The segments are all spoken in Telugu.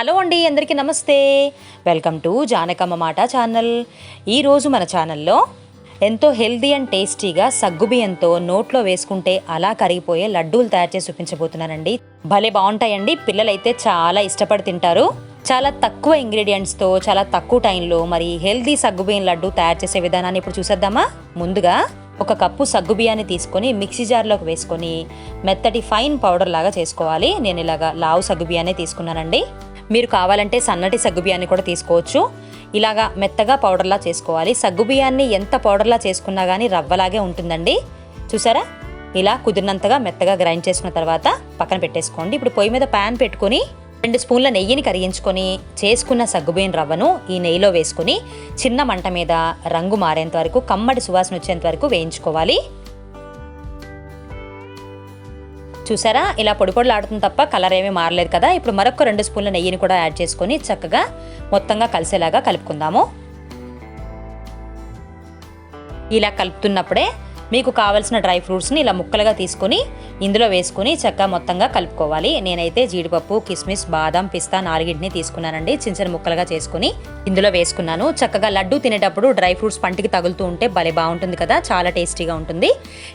హలో అండి అందరికీ నమస్తే. వెల్కమ్ టు జానకమ్మ మాట ఛానల్. ఈరోజు మన ఛానల్లో ఎంతో హెల్దీ అండ్ టేస్టీగా సగ్గుబియ్యంతో నోట్లో వేసుకుంటే అలా కరిగిపోయే లడ్డూలు తయారు చేసి చూపించబోతున్నానండి. భలే బాగుంటాయండి పిల్లలైతే చాలా ఇష్టపడి తింటారు. చాలా తక్కువ ఇంగ్రీడియంట్స్తో చాలా తక్కువ టైంలో మరి హెల్దీ సగ్గుబియ్యం లడ్డు తయారు చేసే విధానాన్ని ఇప్పుడు చూసేద్దామా? ముందుగా ఒక కప్పు సగ్గుబియ్యాన్ని తీసుకొని మిక్సీ జార్లోకి వేసుకొని మెత్తటి ఫైన్ పౌడర్ లాగా చేసుకోవాలి. నేను ఇలాగా లావు సగ్గుబియ్యాన్ని తీసుకున్నానండి. మీరు కావాలంటే సన్నటి సగ్గుబియ్యాన్ని కూడా తీసుకోవచ్చు. ఇలాగా మెత్తగా పౌడర్లా చేసుకోవాలి. సగ్గుబియ్యాన్ని ఎంత పౌడర్లా చేసుకున్నా కానీ రవ్వలాగే ఉంటుందండి. చూసారా? ఇలా కుదిరినంతగా మెత్తగా గ్రైండ్ చేసుకున్న తర్వాత పక్కన పెట్టేసుకోండి. ఇప్పుడు పొయ్యి మీద ప్యాన్ పెట్టుకొని రెండు స్పూన్ల నెయ్యిని కరిగించుకొని చేసుకున్న సగ్గుబియ్యం రవ్వను ఈ నెయ్యిలో వేసుకొని చిన్న మంట మీద రంగు మారేంత వరకు కమ్మటి సువాసన వచ్చేంత వరకు వేయించుకోవాలి. చూసారా? ఇలా పొడి పొడిలాడుతుంది తప్ప కలర్ ఏమీ మారలేదు కదా? ఇప్పుడు మరొక రెండు స్పూన్ల నెయ్యిని కూడా యాడ్ చేసుకొని చక్కగా మొత్తంగా కలిసేలాగా కలుపుకుందాము. ఇలా కలుపుతున్నప్పుడే మీకు కావలసిన డ్రై ఫ్రూట్స్ని ఇలా ముక్కలుగా తీసుకొని ఇందులో వేసుకొని చక్కగా మొత్తంగా కలుపుకోవాలి. నేనైతే జీడిపప్పు కిస్మిస్ బాదం పిస్తా నాలుగింటిని తీసుకున్నానండి. చిన్న చిన్న ముక్కలుగా చేసుకుని ఇందులో వేసుకున్నాను. చక్కగా లడ్డు తినేటప్పుడు డ్రై ఫ్రూట్స్ పంటికి తగులుతూ ఉంటే భలే బాగుంటుంది కదా చాలా టేస్టీగా ఉంటుంది.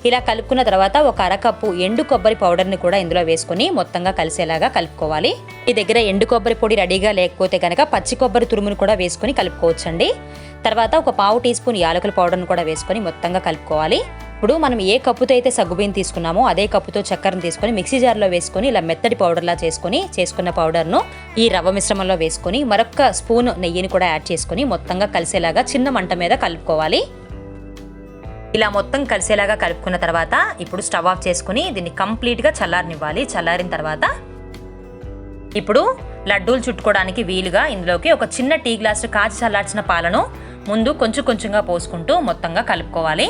ఇలా కలుపుకున్న తర్వాత ఒక అరకప్పు ఎండు కొబ్బరి పౌడర్ని కూడా ఇందులో వేసుకొని మొత్తంగా కలిసేలాగా కలుపుకోవాలి. ఈ దగ్గర ఎండు కొబ్బరి పొడి రెడీగా లేకపోతే కనుక పచ్చి కొబ్బరి తురుమును కూడా వేసుకొని కలుపుకోవచ్చండి. తర్వాత ఒక పావు టీ స్పూన్ యాలకుల పౌడర్ను కూడా వేసుకొని మొత్తంగా కలుపుకోవాలి. ఇప్పుడు మనం ఏ కప్పుతో అయితే సగ్గుబియ్యం తీసుకున్నామో అదే కప్పుతో చక్కెరను తీసుకొని మిక్సీ జార్లో వేసుకొని ఇలా మెత్తటి పౌడర్లా చేసుకొని చేసుకున్న పౌడర్ను ఈ రవ్వ మిశ్రమంలో వేసుకొని మరొక స్పూన్ నెయ్యిని కూడా యాడ్ చేసుకొని మొత్తంగా కలిసేలాగా చిన్న మంట మీద కలుపుకోవాలి. ఇలా మొత్తం కలిసేలాగా కలుపుకున్న తర్వాత ఇప్పుడు స్టవ్ ఆఫ్ చేసుకుని దీన్ని కంప్లీట్గా చల్లారనివ్వాలి. చల్లారిన తర్వాత ఇప్పుడు లడ్డూలు చుట్టుకోవడానికి వీలుగా ఇందులోకి ఒక చిన్న టీ గ్లాసు కాచి చల్లార్చిన పాలను ముందు కొంచెం కొంచెంగా పోసుకుంటూ మొత్తంగా కలుపుకోవాలి.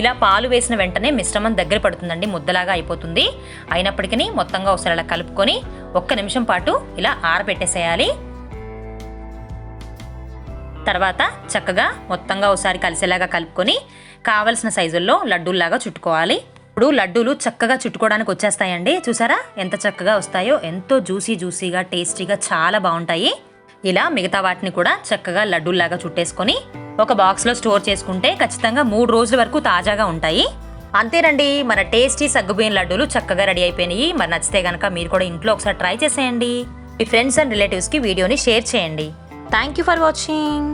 ఇలా పాలు వేసిన వెంటనే మిశ్రమం దగ్గర పడుతుందండి ముద్దలాగా అయిపోతుంది. అయినప్పటికీ మొత్తంగా ఒకసారి అలా కలుపుకొని ఒక్క నిమిషం పాటు ఇలా ఆరబెట్టేసేయాలి. తర్వాత చక్కగా మొత్తంగా ఒకసారి కలిసేలాగా కలుపుకొని కావలసిన సైజుల్లో లడ్డూల్లాగా చుట్టుకోవాలి. ఇప్పుడు లడ్డూలు చక్కగా చుట్టుకోవడానికి వచ్చేస్తాయండి. చూసారా? ఎంత చక్కగా వస్తాయో ఎంతో జ్యూసీ జ్యూసీగా టేస్టీగా చాలా బాగుంటాయి. ఇలా మిగతా వాటిని కూడా చక్కగా లడ్డూల్లాగా చుట్టేసుకొని ఒక బాక్స్లో స్టోర్ చేసుకుంటే ఖచ్చితంగా మూడు రోజుల వరకు తాజాగా ఉంటాయి. అంతేనండి మన టేస్టీ సగ్గుబియ్యం లడ్డూలు చక్కగా రెడీ అయిపోయినాయి. మరి నచ్చితే కనుక మీరు కూడా ఇంట్లో ఒకసారి ట్రై చేసేయండి. మీ ఫ్రెండ్స్ అండ్ రిలేటివ్స్కి వీడియోని షేర్ చేయండి. Thank you for watching.